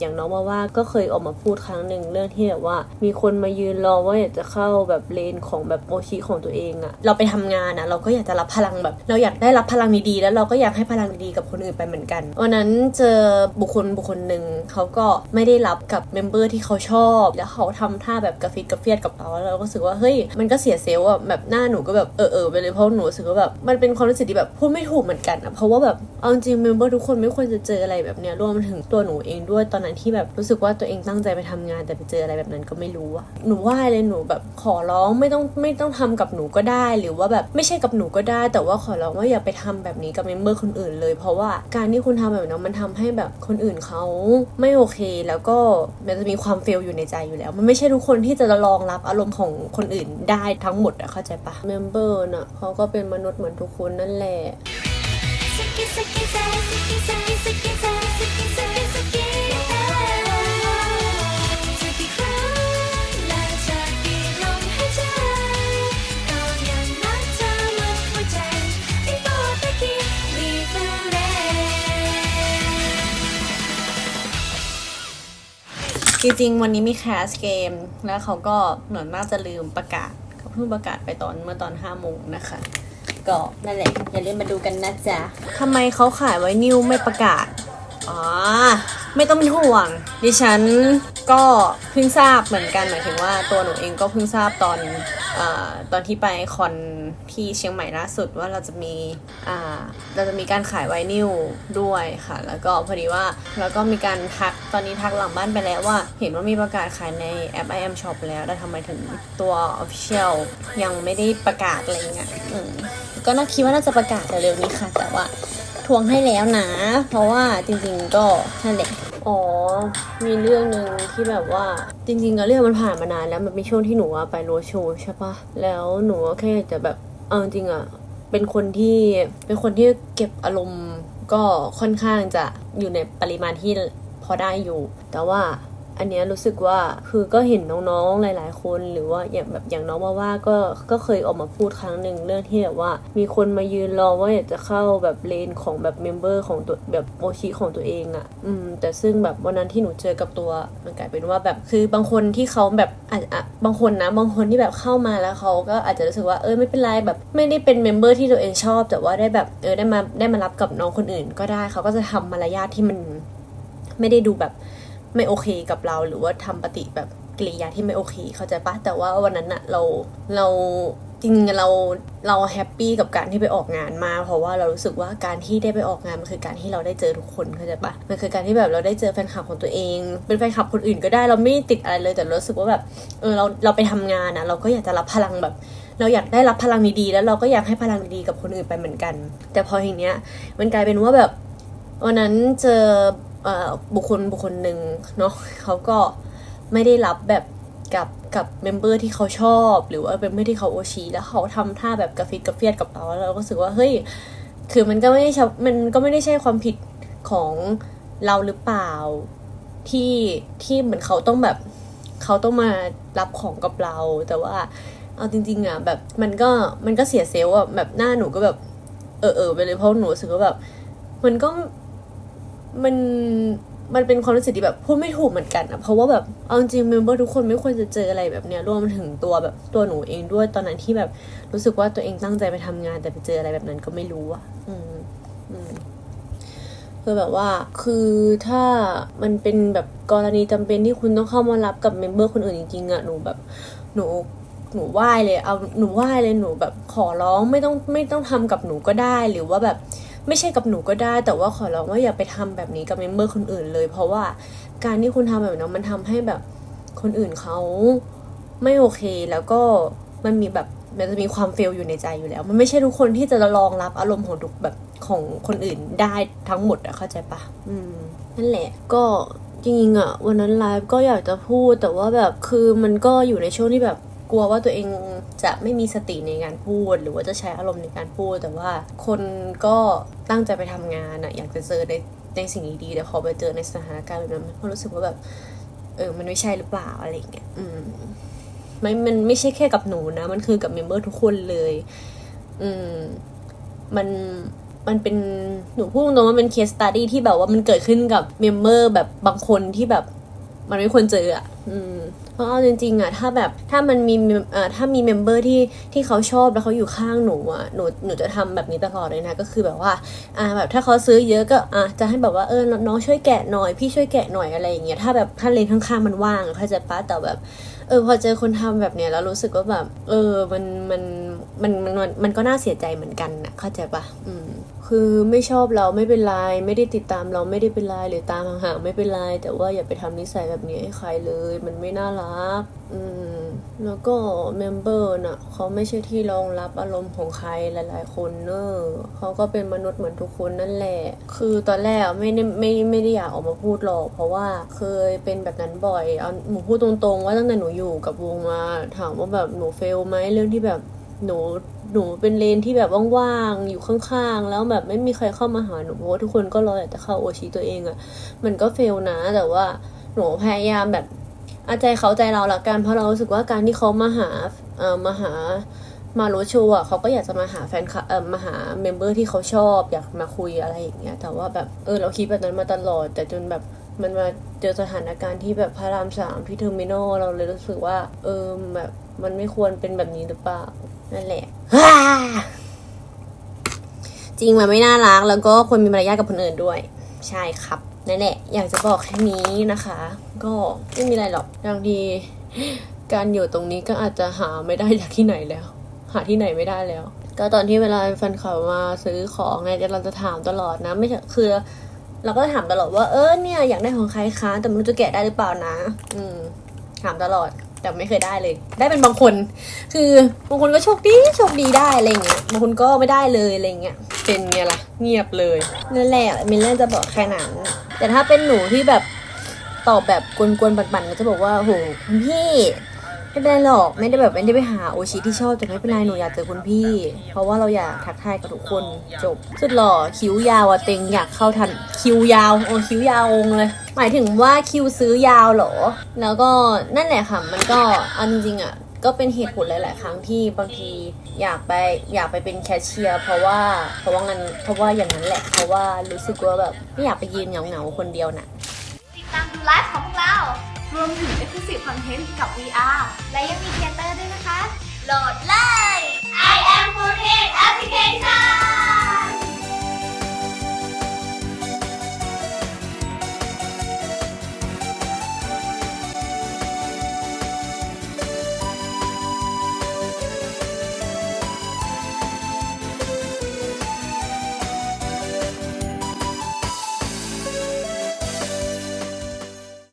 อย่างน้องว่าว่าก็เคยออกมาพูดครั้งหนึ่งเรื่องที่แบบว่า มีคนมายืนรอว่าอยากจะเข้าแบบเลนของแบบโอชิของตัวเองอะเราไปทำงานอะเราก็อยากจะรับพลังแบบ เราอยากได้รับพลังดีๆแล้วเราก็อยากให้พลังดีๆกับคนอื่นไปเหมือนกันวันนั้นเจอบุคคลบุคคลหนึ่งเขาก็ไม่ได้รับกับเมมเบอร์ที่เขาชอบ แล้วเขาทำท่าแบบกระฟิดกระเฟียดกับเราแล้วเราก็รู้สึกว่าเฮ้ยมันก็เสียเซลล์อะแบบหน้าหนูก็แบบเออเออไปเลยเพราะหนูรู้สึกว่าแบบมันเป็นความรู้สึกที่แบบพูดไม่ถูกเหมือนกันอะเพราะว่าแบบเอาจริงเมมเบอร์ทุกคนไม่ควรจะเจออะไรแบบเนี้ยรวมถึงตัวหนูเองด้วยตอนนั้นที่แบบรู้สึกว่าตัวเองตั้งใจไปทำงานแต่ไปเจออะไรแบบนั้นก็ไม่รู้อะหนูไหวเลยหนูแบบขอร้องไม่ต้องไม่ต้องทำกับหนูก็ได้ หรือว่าแบบไม่ใช่กับหนูก็ได้ แต่ว่าขอร้องว่าอย่าไปทำแบบนี้กับเมมเบอร์คนอื่นเลย เพราะว่าการที่คุณทำแบบนั้นมันทำให้แบบคนอื่นเขาไม่โอเค แล้วก็มันจะมีความเฟลอยู่ในใจอยู่แล้ว มันไม่ใช่ทุกคนที่จะรองรับอารมณ์ของคนอื่นได้ทั้งหมดอะเข้าใจปะเมมเบอร์น่ะเขาก็เป็นมนุษย์เหมือนทุกคนนั่นแหละ จริงๆ วันนี้มีแคสเกม แล้วเขาก็เหมือนน่าจะลืมประกาศเขาเพิ่งประกาศไปตอนเมื่อตอน5โมงนะคะ ก็นั่นแหละอย่าลืมมาดูกันนะจ๊ะทำไมเขาขายไว้นิวไม่ประกาศ อ๋อ ไม่ต้องเป็นห่วง ดิฉันก็เพิ่งทราบเหมือนกันหมายถึงว่าตัวหนูเองก็เพิ่งทราบตอนอตอนที่ไปคอนที่เชียงใหม่ล่าสุดว่าเราจะมีเราจะมีการขายไวนิลด้วยค่ะ แล้วก็พอดีว่าแล้วก็มีการทักตอนนี้ทักหลังบ้านไปแล้วว่า เห็นว่ามีประกาศขายในแอป IM Shop แล้วแต่ทำไมถึงตัว Official ยังไม่ได้ประกาศอะไรเงี้ยก็น่าคิดว่าน่าจะประกาศเร็วๆนี้ค่ะ แต่ว่าทวงให้แล้วนะ เพราะว่าจริงๆก็นั่นแหละ อ๋อ มีเรื่องหนึ่งที่แบบว่าจริงๆก็เรื่องมันผ่านมานานแล้ว มันมีช่วงที่หนูอะไปโรดโชว์ใช่ปะแล้วหนูก็แค่จะแบบเอาจริงอะเป็นคนที่เป็นคนที่เก็บอารมณ์ก็ค่อนข้างจะอยู่ในปริมาณที่พอได้อยู่ แต่ว่า อันเนี้ยรู้สึกว่าคือก็เห็นน้องๆหลาย ๆ คน หรือว่าอย่างแบบอย่างน้องว่าว่าก็ก็เคยออกมาพูดครั้งหนึ่งเรื่องที่แบบว่า มีคนมายืนรอว่าอยากจะเข้าแบบเลนของแบบเมมเบอร์ของตัวแบบโอชิของตัวเองอะ่ะ อืม แต่ซึ่งแบบวันนั้นที่หนูเจอกับตัวมันกลายเป็นว่าแบบคือบางคนที่เขาแบบอาจอะบางคนนะบางคนที่แบบเข้ามาแล้วเขาก็อาจจะรู้สึกว่าเออไม่เป็นไรแบบ ไม่ได้เป็นเมมเบอร์ที่ตัวเองชอบ แต่ว่าได้แบบเออได้มาได้มารับกับน้องคนอื่น ก็ได้เขาก็จะทำมารยาทที่มันไม่ได้ดูแบบ ไม่โอเคกับเราหรือว่าทำปฏิแบบกิริยาที่ไม่โอเคเข้าใจปะแต่ว่าวันนั้นอะเราเราจริงเราเราแฮปปี้กับการที่ไปออกงานมา เพราะว่าเรารู้สึกว่าการที่ได้ไปออกงานมันคือการที่เราได้เจอทุกคนเข้าใจปะมันคือการที่แบบเราได้เจอแฟนคลับของตัวเอง เป็นแฟนคลับคนอื่นก็ได้เราไม่ติดอะไรเลยแต่รู้สึกว่าแบบเออเราเราไปทำงานอะเราก็อยากจะรับพลังแบบ เราอยากได้รับพลังดีๆแล้วเราก็อยากให้พลังดีๆกับคนอื่นไปเหมือนกัน แต่พอทีเนี้ยมันกลายเป็นว่าแบบวันนั้นเจอ บุคคลบุคคลหนึ่งเนาะเขาก็ไม่ได้รับแบบกับกับเมมเบอร์ที่เขาชอบ หรือว่าเป็นเมมเบอร์ที่เขาโอชีแล้วเขาทำท่าแบบกระฟิดกระเฟียดกับเราแล้วเราก็รู้สึกว่าเฮ้ยคือมันก็ไม่ได้ใช่มันก็ไม่ได้ใช่ความผิดของเราหรือเปล่าที่ที่เหมือนเขาต้องแบบเขาต้องมารับของกับเรา แต่ว่าเอาจริง ๆอะแบบมันก็มันก็เสียเซลล์อะแบบหน้าหนูก็แบบเออเออไปเลยเพราะหนูรู้สึกว่าแบบ มันก็ มันมันเป็นความรู้สึกที่แบบพูดไม่ถูกเหมือนกันอะเพราะว่าแบบเอาจริงเมมเบอร์ทุกคนไม่ควรจะเจออะไรแบบเนี้ยรวมถึงตัวแบบตัวหนูเองด้วยตอนนั้นที่แบบรู้สึกว่าตัวเองตั้งใจไปทำงาน แต่ไปเจออะไรแบบนั้นก็ไม่รู้อะอืมอืมคือแบบว่าคือถ้ามันเป็นแบบกรณีจำเป็นที่คุณต้องเข้ามารับกับเมมเบอร์คนอื่นจริงๆอะหนูแบบหนูหนูไหว้เลย เอาหนูไหว้เลยหนูแบบขอร้องไม่ต้องไม่ต้องทำกับหนูก็ได้หรือว่าแบบ ไม่ใช่กับหนูก็ได้ แต่ว่าขอร้องว่าอย่าไปทำแบบนี้กับเมมเบอร์คนอื่นเลย เพราะว่าการที่คุณทำแบบนั้นมันทำให้แบบคนอื่นเขาไม่โอเคแล้วก็มันมีแบบมันจะมีความเฟลอยู่ในใจอยู่แล้ว มันไม่ใช่ทุกคนที่จะรองรับอารมณ์ของทุกแบบของคนอื่นได้ทั้งหมดอะเข้าใจปะอืมนั่นแหละก็จริงๆอะวันนั้นไลฟ์ก็อยากจะพูดแต่ว่าแบบคือมันก็อยู่ในช่วงที่แบบ กลัวว่าตัวเองจะไม่มีสติในการพูด หรือว่าจะใช้อารมณ์ในการพูด แต่ว่าคนก็ตั้งใจไปทำงานอะอยากจะเจอในในสิ่งดีๆแต่พอไปเจอในสถานการณ์แบบนั้นมันก็รู้สึกว่าแบบเออมันไม่ใช่หรือเปล่าอะไรเงี้ยอืมไม่มันไม่ใช่แค่กับหนูนะมันคือกับเมมเบอร์ทุกคนเลย อืมมันมันเป็นหนูพูดตรงๆว่าเป็นเคสตัดดี้ที่แบบว่ามันเกิดขึ้นกับเมมเบอร์แบบบางคนที่แบบ มันไม่ควรเจออะอืมเพราะเอาจริงๆอะถ้าแบบถ้ามันมีอ่อถ้ามีเมมเบอร์ที่ที่เขาชอบแล้วเขาอยู่ข้างหนูอะหนูหนูจะทำแบบนี้ตลอดเลยนะก็คือแบบว่าอ่าแบบถ้าเขาซื้อเยอะก็อะจะให้แบบว่าเออน้องช่วยแกะหน่อยพี่ช่วยแกะหน่อยอะไรอย่างเงี้ยถ้าแบบถ้าเลนข้างๆมันว่างเขาใจปะแต่แบบเออพอเจอคนทำแบบเนี้ยแล้วรู้สึกว่าแบบ เออมันมันมันมันมันก็น่าเสียใจเหมือนกันนะเข้าใจปะอืม คือไม่ชอบเราไม่เป็นไรไม่ได้ติดตามเราไม่ได้เป็นไรหรือตามห่างๆไม่เป็นไรแต่ว่าอย่าไปทำนิสัยแบบนี้ให้ใครเลย มันไม่น่ารัก อืมแล้วก็เมมเบอร์น่ะเขาไม่ใช่ที่รองรับอารมณ์ของใครหลายๆ คนเนอะเขาก็เป็นมนุษย์เหมือนทุกคนนั่นแหละ คือตอนแรกไม่ได้ไม่ไม่ได้อยากออกมาพูดหรอกเพราะว่าเคยเป็นแบบนั้นบ่อยเอาหนูพูดตรงๆ ว่าตั้งแต่หนูอยู่กับวงมาถามว่าแบบหนูเฟลไหมเรื่องที่แบบหนู หนูเป็นเลนที่แบบว่างๆอยู่ข้างๆ แล้วแบบไม่มีใครเข้ามาหาหนูเพราะว่าทุกคนก็รออยากจะเข้าโอชิตัวเองอะมันก็เฟลนะ แต่ว่าหนูพยายามแบบอาใจเขาใจเราละกันเพราะเรารู้สึกว่าการที่เขามาหาเอ่อมาหามาโรดโชว์อะเขาก็อยากจะมาหาแฟนคลับเอ่อมาหาเมมเบอร์ที่เขาชอบอยากมาคุยอะไรอย่างเงี้ยแต่ว่าแบบเออเราคิดแบบนั้นมาตลอดแต่จนแบบ มันมาเจอสถานการณ์ที่แบบพระรามสามที่เทอร์มินอลเราเลยรู้สึกว่า เออแบบมันไม่ควรเป็นแบบนี้หรือเปล่า นั่นแหละจริงมันไม่น่ารักแล้วก็ควรมีมารยาทกับคนอื่นด้วย ใช่ครับนั่นแหละ อยากจะบอกแค่นี้นะคะ ก็ไม่มีอะไรหรอกบางทีการอยู่ตรงนี้ก็อาจจะหาไม่ได้จากที่ไหนแล้ว หาที่ไหนไม่ได้แล้ว ก็ตอนที่เวลาแฟนเขามาซื้อของไงเราจะถามตลอดนะ ไม่ใช่คือ เราก็ถามตลอดว่าเออเนี่ยอยากได้ของใครคะแต่ไม่รู้จะแกะได้หรือเปล่านะ อืม ถามตลอดแต่ไม่เคยได้เลย ได้เป็นบางคน คือบางคนก็โชคดีโชคดีได้อะไรเงี้ยบางคนก็ไม่ได้เลยอะไรเงี้ยเป็นไงล่ะเงียบเลยนั่นแหละมินเลนจะบอกแค่นั้นแต่ถ้าเป็นหนูที่แบบตอบแบบกวนๆ ปั่นๆก็จะบอกว่าโหพี่ ไม่เป็นไรหรอกไม่ได้แบบไม่ได้ไปหาโอชิที่ชอบแต่ไม่เป็นไรหนูอยากเจอคุณพี่ เพราะว่าเราอยากทักทายกับทุกคนจบ สุดหล่อคิ้วยาวอะเต็งอยากเข้าทันคิ้วยาวโอ้คิ้วยาวองเลย หมายถึงว่าคิวซื้อยาวเหรอ แล้วก็นั่นแหละค่ะมันก็เอาจริงๆอะก็เป็นเหตุผลหลาย ๆ ครั้งที่บางทีอยากไปอยากไปเป็นแคชเชียร์เพราะว่าเพราะว่างั้นเพราะว่าอย่างนั้นแหละ เพราะว่ารู้สึกว่าแบบไม่อยากไปยืนเหงา ๆ คนเดียวน่ะ ติดตามดูไลฟ์ของพวกเรา รวมถึง Exclusive Content กับ VR และยังมีเทเตอร์ด้วยนะคะ โหลดเลย I am f o o d Application